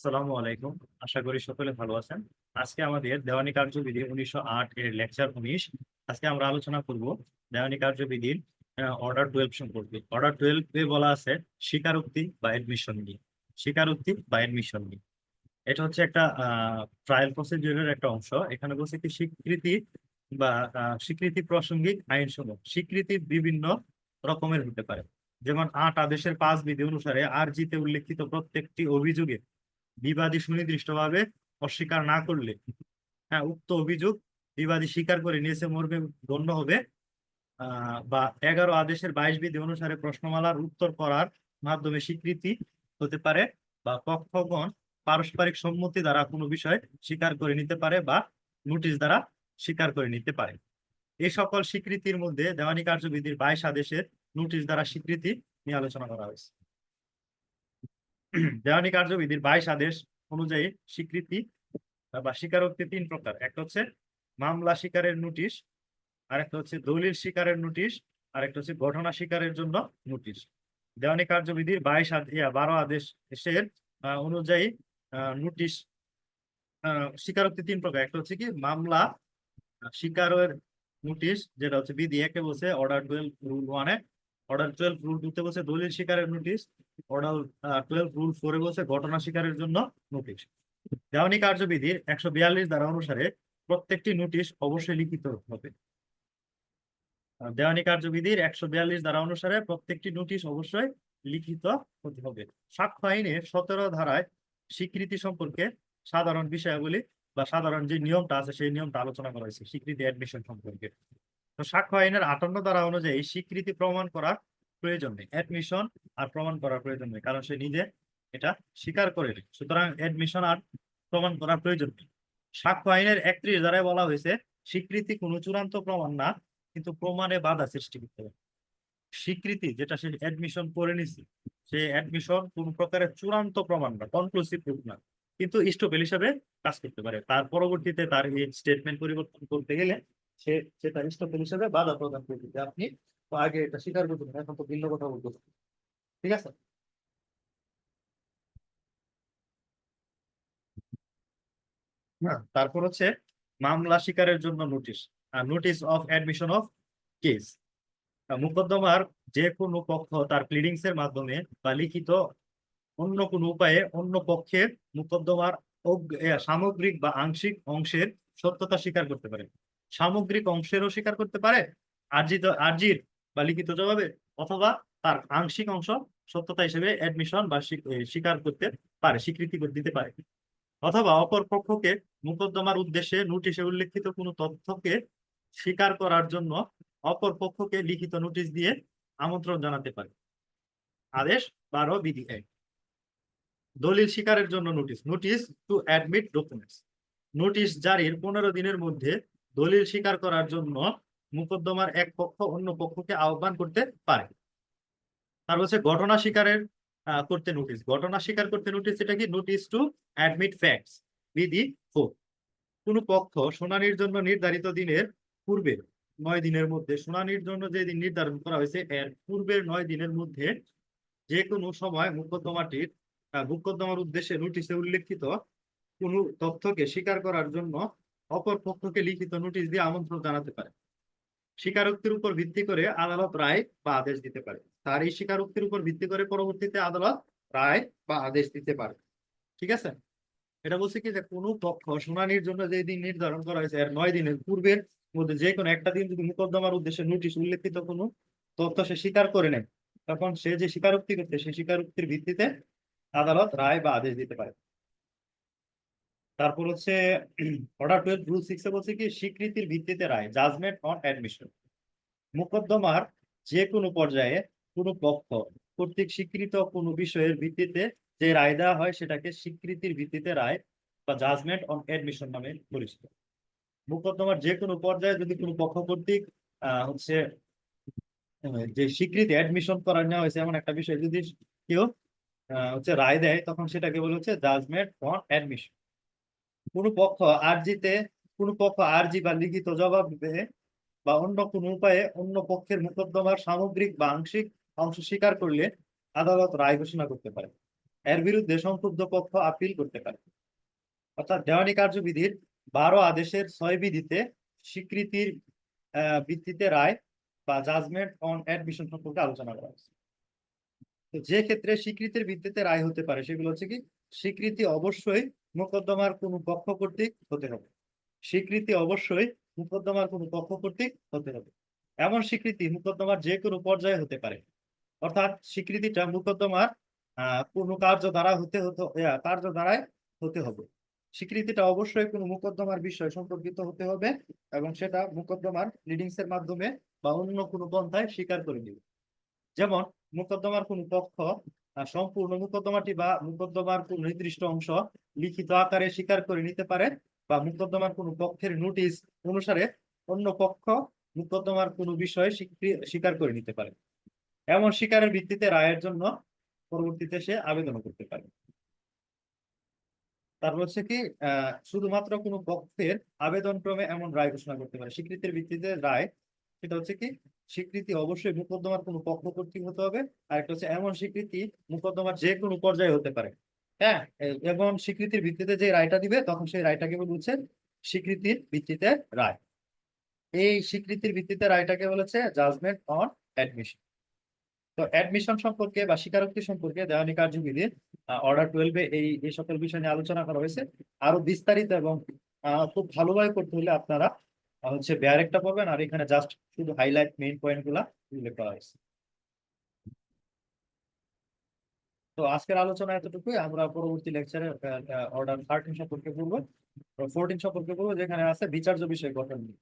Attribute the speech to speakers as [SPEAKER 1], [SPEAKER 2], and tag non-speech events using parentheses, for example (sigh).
[SPEAKER 1] আসসালামু আলাইকুম। আশা করি সকলে ভালো আছেন। আজকে আমাদের দেওয়ানি কার্যবিধি উনিশশো আট এর লেকচার উনিশ। আজকে আমরা আলোচনা করব দেওয়ানি কার্যবিধির অর্ডার টুয়েলভ সম্পর্কে। অর্ডার টুয়েলভ বলা আছে স্বীকারোক্তি বা এডমিশন নিয়ে। স্বীকারোক্তি বা এডমিশন নিয়ে। এটা হচ্ছে একটা ট্রায়াল প্রসিডিউরের একটা অংশ। এখানে বলছে কি স্বীকৃতি বা স্বীকৃতি প্রাসঙ্গিক আইনসমূহ। স্বীকৃতি বিভিন্ন রকমের হতে পারে। যেমন আট আদেশের পাঁচ বিধি অনুসারে আর জিতে উল্লেখিত প্রত্যেকটি অভিযোগে বিবাদী সুনির্দিষ্টভাবে অস্বীকার না করলে হ্যাঁ উক্ত অভিযোগ বিবাদী স্বীকার করে নিয়েছে মর্মে গণ্য হবে। বা এগারো আদেশের বাইশ বিধি অনুসারে প্রশ্নমালার উত্তর করার মাধ্যমে স্বীকৃতি হতে পারে বা পক্ষগণ পারস্পরিক সম্মতি দ্বারা কোনো বিষয় স্বীকার করে নিতে পারে বা নোটিশ দ্বারা স্বীকার করে নিতে পারে। এই সকল স্বীকৃতির মধ্যে দেওয়ানি কার্যবিধির বাইশ আদেশের নোটিশ দ্বারা স্বীকৃতি নিয়ে আলোচনা করা হয়েছে। (clears throat) দেওয়ানি কার্যবিধির বাইশ আদেশ অনুযায়ী স্বীকৃতি বা স্বীকারোক্তি তিন প্রকার। একটা হচ্ছে মামলা শিকারের নোটিশ আরেকটা হচ্ছে দলিল শিকারের নোটিশ আরেকটা হচ্ছে ঘটনা শিকারের জন্য নোটিশ। দেওয়ানি কার্যবিধির বাইশ বারো আদেশ আহ, অনুযায়ী নোটিশ স্বীকারোক্তি তিন প্রকার। একটা হচ্ছে কি মামলা স্বীকারের নোটিশ যেটা হচ্ছে বিধি একে বলছে অর্ডার টুয়েলভ রুল ওয়ানে অর্ডার টুয়েলভ রুল টুতে বলছে দলিল স্বীকারের নোটিশ অর্ডার টুয়েলভ রুল ফোরে বলছে ঘটনা স্বীকারের জন্য নোটিশ দেওয়ানি কার্যবিধির একশো বিয়াল্লিশ ধারা অনুসারে প্রত্যেকটি নোটিশ অবশ্যই লিখিত হবে। দেওয়ানি কার্যবিধির একশো বিয়াল্লিশ ধারা অনুসারে প্রত্যেকটি নোটিশ অবশ্যই লিখিত হতে হবে। সাক্ষ্য আইনের সতেরো ধারায় স্বীকৃতি সম্পর্কে সাধারণ বিষয়াবলী বা সাধারণ যে নিয়মটা আছে সেই নিয়মটা আলোচনা করা হয়েছে, স্বীকৃতি অ্যাডমিশন সম্পর্কে। তো সাক্ষ্য আইনের আটান্ন ধারা অনুযায়ী স্বীকৃতি প্রমাণ করার প্রয়োজন নেই অ্যাডমিশন আর প্রমাণ করার প্রয়োজন নেই, কারণ সে নিজে এটা স্বীকার করে নেয় সুতরাং অ্যাডমিশন আর প্রমাণ করার প্রয়োজন নেই। সাক্ষ্য আইনের একত্রিশ ধারায় বলা হয়েছে, স্বীকৃতি কোনো চূড়ান্ত প্রমাণ না, কিন্তু প্রমাণে বাধা সৃষ্টি করতে পারে। স্বীকৃতি যেটা সে অ্যাডমিশন করে নিছে, সে অ্যাডমিশন কোন প্রকারের চূড়ান্ত প্রমাণ না কনক্লুসিভ প্রুফ না, কিন্তু ইস্টপেল হিসাবে কাজ করতে পারে। তার পরবর্তীতে তার এই স্টেটমেন্ট পরিবর্তন করতে গেলে সে তার হিসাবে বাধা প্রদান করতে যে আপনি আগে এটা স্বীকার এখন তো ভিন্ন কথা বলতেছেন ঠিক আছে? হ্যাঁ তারপর হচ্ছে মামলা স্বীকারের জন্য notice notice of admission of case. মোকদ্দমার যে কোনো পক্ষ তার প্লিডিংস এর মাধ্যমে বা লিখিত অন্য কোনো উপায়ে অন্য পক্ষের মোকদ্দমার সামগ্রিক বা আংশিক অংশের সত্যতা স্বীকার করতে পারে। সামগ্রিক অংশেরও স্বীকার করতে পারে আর্জিত, আর্জির বা লিখিত জবাবে অথবা তার আংশিক অংশ সত্যতা হিসেবে অ্যাডমিশন বা স্বীকার করতে পারে, স্বীকৃতি দিতে পারে। অথবা অপর পক্ষকে মোকদ্দমার উদ্দেশ্যে নোটিশে উল্লেখিত কোনো তথ্যকে স্বীকার করার জন্য অপর পক্ষকে লিখিত নোটিশ দিয়ে আমন্ত্রণ জানাতে পারে। আদেশ বারো বিধি এক দলিল স্বীকারের জন্য notice notice to admit documents notice জারির পনেরো দিনের মধ্যে দলিল স্বীকার করার জন্য মুকদ্দমার এক পক্ষ অন্য পক্ষকে আহ্বান করতে পারে। তার হচ্ছে ঘটনা স্বীকারের করতে নোটিশ ঘটনা স্বীকার করতে নোটিশ এটা কি? নোটিশ টু অ্যাডমিট ফ্যাক্টস বিধি ফোর কোন পক্ষ শুনানির জন্য নির্ধারিত দিনের পূর্বে, নয় দিনের মধ্যে, শুনানির জন্য যে দিন নির্ধারণ করা হয়েছে, এর পূর্বের নয় দিনের মধ্যে যে কোনো সময় মুকদ্দমাটির মোকদ্দমার উদ্দেশ্যে নোটিশে উল্লেখিত কোন তথ্যকে স্বীকার করার জন্য অপর পক্ষকে লিখিত নোটিশ দিয়ে আমন্ত্রণ জানাতে পারে। স্বীকারোক্তির উপর ভিত্তি করে আদালত রায় বা আদেশ দিতে পারে। তার এই স্বীকারোক্তির উপর ভিত্তি করে পরবর্তীতে আদালত রায় বা আদেশ দিতে পারে। ঠিক আছে? এটা বলছে কি যে, কোনো পক্ষ শুনানির জন্য যে দিন নির্ধারণ করা হয়েছে, এর নয় দিনের পূর্বের মধ্যে যে কোনো একটা দিন যদি মোকদ্দমার উদ্দেশ্যে নোটিশ উল্লেখিত কোনো তথ্য সে স্বীকার করে নেয়, তখন সে যে স্বীকারোক্তি করতে সেই স্বীকারোক্তির ভিত্তিতে আদালত রায় বা আদেশ দিতে পারে। তারপর হচ্ছে অর্ডার টুয়েলভ রুল সিক্সে বলছে কি, স্বীকৃতির ভিত্তিতে রায় জাজমেন্ট অন অ্যাডমিশন মোকদ্দমার যে কোনো পর্যায়ে কোনো পক্ষ কর্তৃক স্বীকৃত কোনো বিষয়ের ভিত্তিতে যে রায় দেওয়া হয়, সেটাকে স্বীকৃতির ভিত্তিতে রায় বা জাজমেন্ট অন অ্যাডমিশন নামে পরিচিত। মোকদ্দমার যে কোনো পর্যায়ে যদি কোনো পক্ষ কর্তৃক হচ্ছে যে স্বীকৃতি অ্যাডমিশন করা নেওয়া হয়েছে, এমন একটা বিষয় যদি কেউ হচ্ছে রায় দেয়, তখন সেটাকে বলে হচ্ছে জাজমেন্ট অন অ্যাডমিশন কোনো পক্ষ আর্জিতে, কোন পক্ষ আর্জি বা লিখিত জবাবে বা অন্য কোনো উপায়ে অন্য পক্ষের মোকদ্দমার সামগ্রিক বা আংশিক অংশ স্বীকার করলে আদালত রায় ঘোষণা করতে পারে। এর বিরুদ্ধে সংক্ষুব্ধ পক্ষ আপিল করতে পারে। অর্থাৎ দেওয়ানি কার্যবিধির বারো আদেশের ছয় বিধিতে স্বীকৃতির ভিত্তিতে রায় বা জাজমেন্ট অন অ্যাডমিশন সম্পর্কে আলোচনা করা হয়েছে। তো যে ক্ষেত্রে স্বীকৃতির ভিত্তিতে রায় হতে পারে, সেগুলো হচ্ছে কি, স্বীকৃতি অবশ্যই মোকদ্দমার কোনো পক্ষ কর্তৃক হতে হবে। স্বীকৃতি অবশ্যই মোকদ্দমার কোনো পক্ষ কর্তৃক হতে হবে। এমন স্বীকৃতি মোকদ্দমার যে কোনো পর্যায়ে হতে পারে। অর্থাৎ স্বীকৃতিটা মোকদ্দমার কোনো কার্য দ্বারা হতে হতো কার্য দ্বারাই হতে হবে। স্বীকৃতিটা অবশ্যই কোনো মোকদ্দমার বিষয় সম্পর্কিত হতে হবে এবং সেটা মোকদ্দমার লিডিংস এর মাধ্যমে বা অন্য কোনো পন্থায় স্বীকার করে দিবে যেমন, মোকদ্দমার কোনো পক্ষ সম্পূর্ণ মোকদ্দমাটি বা মোকদ্দমার কোন নির্দিষ্ট অংশ লিখিত আকারে স্বীকার করে নিতে পারে বা মোকদ্দমার কোনো পক্ষের নোটিশ অনুসারে অন্য পক্ষ মোকদ্দমার কোনো বিষয় স্বীকৃ- স্বীকার করে নিতে পারে। এমন স্বীকারের ভিত্তিতে রায়ের জন্য পরবর্তীতে সে আবেদন করতে পারে। তারপর হচ্ছে কি শুধুমাত্র কোনো পক্ষের আবেদন ক্রমে এমন রায় ঘোষণা করতে পারে। স্বীকৃতির ভিত্তিতে রায় সেটা হচ্ছে কি, স্বীকৃতি অবশ্যই মোকদ্দমার কোনো পক্ষ কর্তৃক হতে হবে। আর একটা হচ্ছে এমন স্বীকৃতি মোকদ্দমার যে কোনো পর্যায়ে হতে পারে। হ্যাঁ? এবং স্বীকৃতির ভিত্তিতে যে রায়টা দিবে, তখন সেই রায়টাকে বলছে স্বীকৃতির ভিত্তিতে রায়। এই স্বীকৃতির ভিত্তিতে রায়টাকে বলেছে জাজমেন্ট অন অ্যাডমিশন তো অ্যাডমিশন সম্পর্কে বা স্বীকারোক্তি সম্পর্কে দেওয়ানি কার্যবিধি অর্ডার টুয়েলভে এই এই সকল বিষয় নিয়ে আলোচনা করা হয়েছে। আরও বিস্তারিত এবং খুব ভালোভাবে করতে হলে আপনারা হচ্ছে ব্যারেকটা পড়বেন, আর এখানে জাস্ট শুধু হাইলাইট মেইন পয়েন্টগুলা উল্লেখ করা হয়েছে। তো আজকের আলোচনা এতটুকুই, আমরা পরবর্তী লেকচারে অর্ডার থার্টিন সম্পর্কে পড়ব। ফোরটিন সম্পর্কে পড়ব, যেখানে আছে বিচার্য বিষয় গঠন নিয়ে।